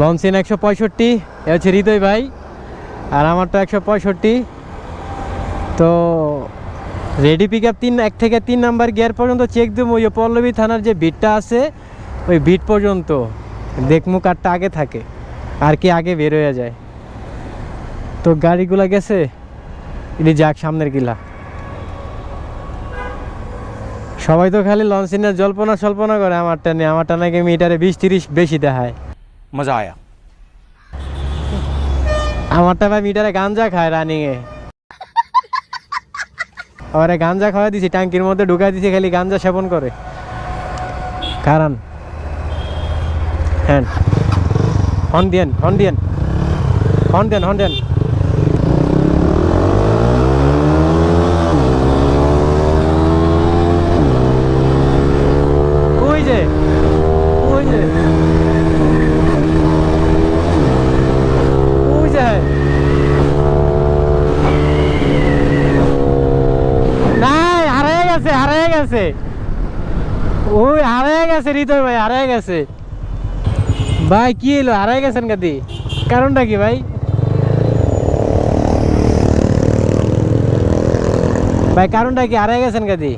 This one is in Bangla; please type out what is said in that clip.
লঞ্চেন একশো পঁয়ষট্টি, এ হচ্ছে হৃদয় ভাই, আর আমারটা একশো পঁয়ষট্টি। তো রেডি পিক আপ তিন, এক থেকে তিন নাম্বার গিয়ার পর্যন্ত চেক দেবো, ওই পল্লবী থানার যে বিটটা আছে, ওই বিট পর্যন্ত। দেখমু কারটা আগে থাকে, আর কি আগে বের হয়ে যায়। তো গাড়িগুলা গেছে, এটি যাক সামনের গিলা। সবাই তো খালি লঞ্চিনের জল্পনা সল্পনা করে, আমারটা নিয়ে আমারটা নাকি মিটারে বিশ তিরিশ বেশি দেখায়। मजा आया আমারটা ভাই মিটারে গাঞ্জা খায় রানিংয়ে আরে গাঞ্জা খাওয়া দিছি ট্যাঙ্কির মধ্যে ঢুকাই দিছি খালি গাঞ্জা সেবন করে কারণ হ্যাঁ হন দিয়েন হন দিয়েন হন দেন হন দেন ওই যে গেছে, হারিয়ে গেছে। ওই হারিয়ে গেছে, হৃদয় ভাই, হারিয়ে গেছে। ভাই, কি এলো হারিয়ে গেছেন কাদি কারণটা কি ভাই? ভাই, কারণটা কি? হারিয়ে গেছেন কাদি